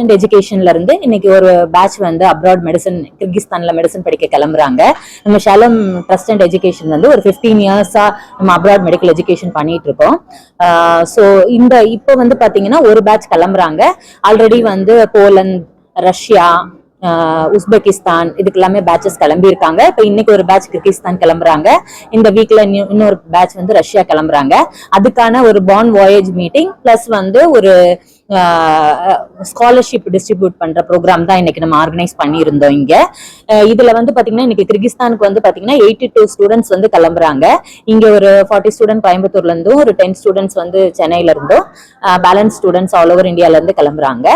And எஜுகேஷன்ல இருந்து இன்னைக்கு ஒரு பேட்ச் வந்து அப்ராட் மெடிசன் கிர்கிஸ்தான்ல மெடிசன் படிக்க கிளம்புறாங்க. நம்ம ஷலம் ட்ரஸ்ட் அண்ட் எஜுகேஷன் வந்து ஒரு ஃபிஃப்டீன் இயர்ஸா நம்ம அப்ராட் மெடிக்கல் எஜுகேஷன் பண்ணிட்டு இருக்கோம். ஸோ இந்த இப்போ வந்து பாத்தீங்கன்னா ஒரு பேட்ச் கிளம்புறாங்க. ஆல்ரெடி வந்து போலந்து ரஷ்யா உஸ்பெகிஸ்தான் இதுக்கு எல்லாமே பேட்சஸ் கிளம்பியிருக்காங்க. இப்போ இன்னைக்கு ஒரு பேட்ச் கிர்கிஸ்தான் கிளம்புறாங்க. இந்த வீக்ல இன்னொரு பேட்ச் வந்து ரஷ்யா கிளம்புறாங்க. அதுக்கான ஒரு பாண்ட் வாயேஜ் மீட்டிங் பிளஸ் வந்து ஒரு ஸ்காலர்ஷிப் டிஸ்ட்ரிபியூட் பண்ற ப்ரோக்ராம் தான் இன்னைக்கு நம்ம ஆர்கனைஸ் பண்ணியிருந்தோம் இங்க. இதுல வந்து பாத்தீங்கன்னா இன்னைக்கு கிர்கிஸ்தானுக்கு வந்து பாத்தீங்கன்னா எயிட்டி டூ ஸ்டூடெண்ட்ஸ் வந்து கிளம்புறாங்க. இங்க ஒரு ஃபார்ட்டி ஸ்டூடெண்ட் கோயம்புத்தூர்ல இருந்தும் ஒரு டென் ஸ்டூடெண்ட்ஸ் வந்து சென்னையில இருந்தும் பேலன்ஸ் ஸ்டூடெண்ட்ஸ் ஆல் ஓவர் இந்தியால இருந்து கிளம்புறாங்க.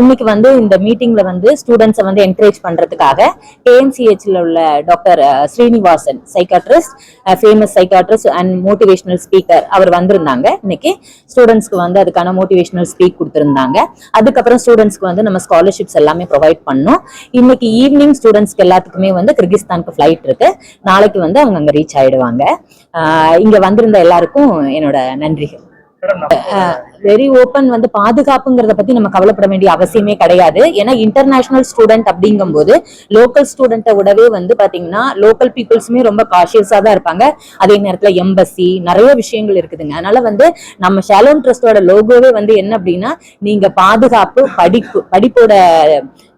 இன்னைக்கு வந்து இந்த மீட்டிங்ல வந்து ஸ்டூடெண்ட்ஸை வந்து என்கரேஜ் பண்றதுக்காக கேஎம்சிஹெச்ல உள்ள doctor Srinivasan psychiatrist famous psychiatrist and motivational speaker அவர் வந்திருந்தாங்க. இன்னைக்கு ஸ்டூடெண்ட்ஸ்க்கு வந்து அதுக்கான மோட்டிவேஷனல் ஸ்பீக் கொடுத்திருந்தாங்க. அதுக்கப்புறம் ஸ்டூடெண்ட்ஸ்க்கு வந்து நம்ம ஸ்காலர்ஷிப்ஸ் எல்லாமே ப்ரொவைட் பண்ணோம். இன்னைக்கு ஈவினிங் ஸ்டூடெண்ட்ஸ்க்கு எல்லாத்துக்குமே வந்து கிர்கிஸ்தானுக்கு ஃபிளைட் இருக்கு. நாளைக்கு வந்து அவங்க அங்க ரீச் ஆயிடுவாங்க. இங்க வந்திருந்த எல்லாருக்கும் என்னோட நன்றிகள். வெரி ஓப்பன் வந்து பாதுகாப்புங்கிறத பத்தி நம்ம கவலைப்பட வேண்டிய அவசியமே கிடையாது. ஏன்னா இன்டர்நேஷனல் ஸ்டூடெண்ட் அப்படிங்கும்போது லோக்கல் ஸ்டூடெண்ட்டை விடவே வந்து பாத்தீங்கன்னா லோக்கல் பீப்புள்ஸுமே ரொம்ப காஷியஸா தான் இருப்பாங்க. அதே நேரத்துல எம்பசி நிறைய விஷயங்கள் இருக்குதுங்க. அதனால வந்து நம்ம ஷாலோன் ட்ரஸ்டோட லோகோவே வந்து என்ன அப்படின்னா நீங்க பாதுகாப்பு படிப்பு படிப்போட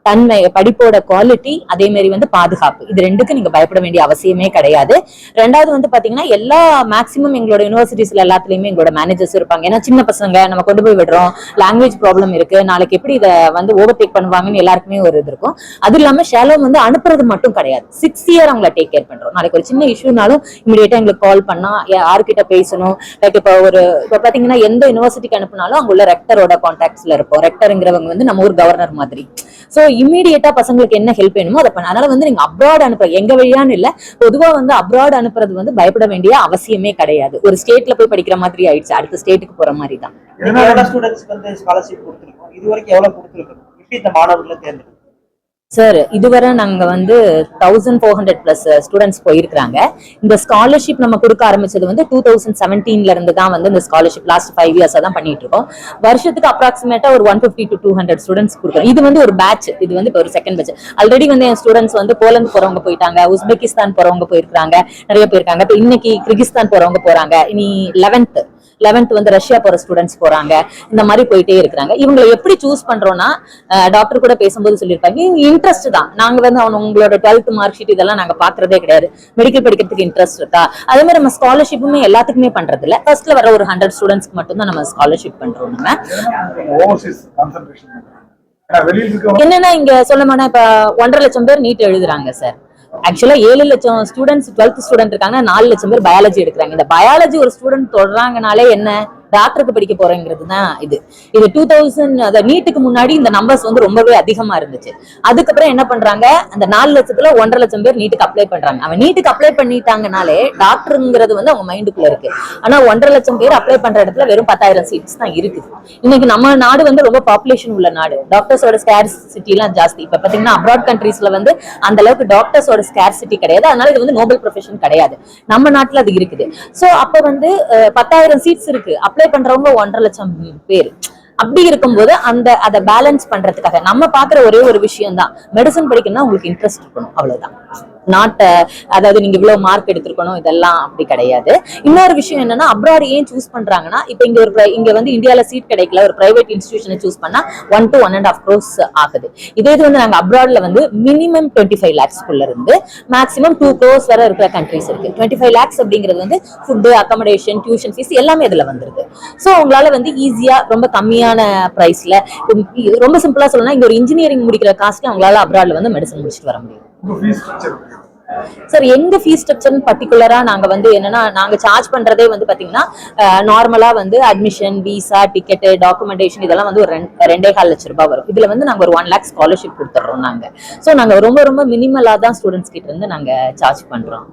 தன்மை படிப்போட குவாலிட்டி அதே மாதிரி வந்து பாதுகாப்பு. இது ரெண்டுக்கும் நீங்க பயப்பட வேண்டிய அவசியமே கிடையாது. ரெண்டாவது வந்து பாத்தீங்கன்னா எல்லா மேக்சிமம் எங்களோட யூனிவர்சிட்டிஸ்ல எல்லாத்துலயுமே எங்களோட மேனேஜர்ஸ் இருப்பாங்க. ஏன்னா சின்ன பசங்க நம்ம கொண்டு போய் விடுறோம். லாங்குவேஜ் ப்ராப்ளம் இருக்கு. நாளைக்கு எப்படி இதை வந்து ஓவர்டேக் பண்ணுவாங்கன்னு எல்லாருக்குமே ஒரு இது இருக்கும். அது இல்லாம ஷாலோம் வந்து அனுப்புறது மட்டும் கிடையாது. சிக்ஸ் இயர் அவங்கள டேக் கேர் பண்றோம். நாளைக்கு ஒரு சின்ன இஷ்யூனாலும் இமீடியட்டா எங்களுக்கு கால் பண்ணா யாருக்கிட்ட யார்கிட்ட பேசணும்? லைக் இப்போ ஒரு இப்போ பாத்தீங்கன்னா எந்த யூனிவர்சிட்டிக்கு அனுப்புனாலும் அங்க உள்ள ரெக்டரோட கான்டாக்ட்ஸ்ல இருப்போம். ரெக்டருங்கிறவங்க வந்து நம்ம ஊர் கவர்னர் மாதிரி. ஸோ இம்மீடியட்டா பசங்களுக்கு என்ன ஹெல்ப் வேணுமோ அதை பண்ண அதனால வந்து நீங்க அப்ராட் அனுப்புற எங்க வழியான்னு இல்ல பொதுவா வந்து அப்ராட் அனுப்புறது வந்து பயப்பட வேண்டிய அவசியமே கிடையாது ஒரு ஸ்டேட்ல போய் படிக்கிற மாதிரி ஆயிடுச்சு அடுத்த ஸ்டேட்டுக்கு போற மாதிரி தான் ஸ்டூடெண்ட்ஸ்க்கு வந்து ஸ்காலர்ஷிப் கொடுத்துருக்கோம் இது வரைக்கும் எவ்வளவு கொடுத்துருக்கோம் எப்படி இந்த மாணவர்களை தேர்ந்தெடுக்கும் சார் இதுவரை நாங்க வந்து thousand four hundred plus students போயிருக்கிறாங்க. இந்த ஸ்காலர்ஷிப் நம்ம கொடுக்க ஆரம்பிச்சது வந்து டூ தௌசண்ட் செவன்டீன்ல இருந்து தான் வந்து இந்த ஸ்காலர்ஷிப் லாஸ்ட் ஃபைவ் இயர்ஸா தான் பண்ணிட்டு இருக்கோம். வருஷத்துக்கு அப்ராக்சிமேட்டா ஒரு one fifty to two hundred students கொடுக்குறோம். இது வந்து ஒரு பேட்ச் இது வந்து இப்போ ஒரு செகண்ட் பேட்ச் ஆல்ரெடி வந்து என் ஸ்டூடெண்ட்ஸ் வந்து போலந்து போறவங்க போயிட்டாங்க உஸ்பெகிஸ்தான் போறவங்க போயிருக்காங்க நிறைய போயிருக்காங்க இப்போ இன்னைக்கு கிர்கிஸ்தான் போறவங்க போறாங்க. இனி லெவன்த்து லெவன்த் வந்து ரஷ்யா போற ஸ்டூடெண்ட்ஸ் போறாங்க. இந்த மாதிரி போயிட்டே இருக்கிறாங்க. இவங்களை எப்படி சூஸ் பண்றோம்னா டாக்டர் கூட பேசும்போது சொல்லியிருப்பாங்க இன்ட்ரெஸ்ட் தான். நாங்க வந்து அவன் உங்களோட டுவெல்த் மார்க் ஷீட் இதெல்லாம் நாங்க பாக்குறதே கிடையாது. மெடிக்கல் படிக்கிறதுக்கு இன்ட்ரெஸ்ட் இருக்கா? அதே மாதிரி நம்ம ஸ்காலர்ஷிப்புமே எல்லாத்துக்குமே பண்றது இல்ல ஃபர்ஸ்ட்ல வர ஒரு ஹண்ட்ரட் ஸ்டூடெண்ட்ஸ்க்கு மட்டும் தான் நம்ம ஸ்காலர்ஷிப் பண்றோம் நம்ம. என்னன்னா இங்க சொல்லமானா இப்ப ஒன்றரை லட்சம் பேர் நீட் எழுதுறாங்க சார் ஆக்சுவலா ஏழு லட்சம் ஸ்டூடெண்ட்ஸ் டுவெல்த் ஸ்டூடெண்ட் இருக்காங்க நாலு லட்சம் பேர் பயாலஜி எடுக்கிறாங்க. இந்த பயாலஜி ஒரு ஸ்டூடெண்ட் தொடறாங்கனாலே என்ன? டாக்டருக்கு படிக்க போறேங்கிறது தான் இது. இது டூ தௌசண்ட் அதை நீட்டுக்கு முன்னாடி இந்த நம்பர்ஸ் வந்து ரொம்பவே அதிகமா இருந்துச்சு. அதுக்கப்புறம் என்ன பண்றாங்க? அந்த நாலு லட்சத்துல ஒன்றரை லட்சம் பேர் நீட்டுக்கு அப்ளை பண்றாங்க. அவன் நீட்டுக்கு அப்ளை பண்ணிட்டாங்கனாலே டாக்டருங்கிறது வந்து அவங்க மைண்டுக்குள்ள இருக்கு. ஆனா ஒன்றரை லட்சம் பேர் அப்ளை பண்ற இடத்துல வெறும் பத்தாயிரம் சீட்ஸ் தான் இருக்குது. இன்னைக்கு நம்ம நாடு வந்து ரொம்ப பாப்புலேஷன் உள்ள நாடு. டாக்டர்ஸோட ஸ்கேர்சிட்டி எல்லாம் ஜாஸ்தி. இப்ப பாத்தீங்கன்னா அப்ராட் கண்ட்ரீஸ்ல வந்து அந்த அளவுக்கு டாக்டர்ஸோட ஸ்கேர்சிட்டி கிடையாது. அதனால இது வந்து நோபல் ப்ரொஃபஷன் கிடையாது. நம்ம நாட்டுல அது இருக்குது. சோ அப்ப வந்து பத்தாயிரம் சீட்ஸ் இருக்கு. அப்ளை பண்றவங்க ஒன்றரை லட்சம் பேர். அப்படி இருக்கும்போது அந்த அதை பேலன்ஸ் பண்றதுக்காக நம்ம பாக்குற ஒரே ஒரு விஷயம் தான் மெடிசன் படிக்கணும்னா உங்களுக்கு இன்ட்ரெஸ்ட் இருக்கணும். அவ்வளவுதான். நாட் அதாவது நீங்க இவ்வளவு மார்க் எடுத்திருக்கணும் இதெல்லாம் அப்படி கிடையாது. இன்னொரு விஷயம் என்னன்னா அப்ராட் ஏன் சூஸ் பண்றாங்கன்னா இப்போ இங்க ஒரு இங்க வந்து இந்தியால சீட் கிடைக்கல ஒரு பிரைவேட் இன்ஸ்டிடியூஷனை சூஸ் பண்ணா one to one and half crore ஆகுது. இதே இது வந்து நாங்க அப்ராட்ல வந்து மினிமம் டுவெண்ட்டி ஃபைவ் லேக்ஸ்க்குள்ள இருந்து மேக்ஸிமம் டூ க்ரோஸ் வரை இருக்கிற கண்ட்ரிஸ் இருக்கு. டுவெண்ட்டி ஃபைவ் லேக்ஸ் அப்படிங்கிறது வந்து ஃபுட்டு அக்கமடேஷன் டியூஷன் ஃபீஸ் எல்லாமே இதுல வந்துருது. ஸோ உங்களால வந்து ஈஸியா ரொம்ப கம்மியான ப்ரைஸ்ல ரொம்ப சிம்பிளா சொல்லணும்னா இங்க ஒரு இன்ஜினியரிங் முடிக்கிற காஸ்ட்ல அவங்களால அப்ராட்ல வந்து மெடிசன் முடிச்சுட்டு வர முடியும். சார் எங்க ஃபீஸ் ஸ்ட்ரக்சர் பர்டிகுலரா நாங்க வந்து என்னன்னா நாங்க சார்ஜ் பண்றதே வந்து பாத்தீங்கன்னா நார்மலா வந்து அட்மிஷன் விசா டிக்கெட் டாக்குமெண்டேஷன் இதெல்லாம் வந்து ஒரு ரெண்டு- ரெண்டே கால் லட்சம் ரூபாய் வரும். இதுல வந்து நாங்க ஒரு ஒன் லேக் ஸ்காலர்ஷிப் கொடுத்துட்றோம் நாங்க. சோ நாங்க ரொம்ப ரொம்ப மினிமலா தான் ஸ்டூடெண்ட்ஸ் கிட்ட இருந்து நாங்க சார்ஜ் பண்றோம்.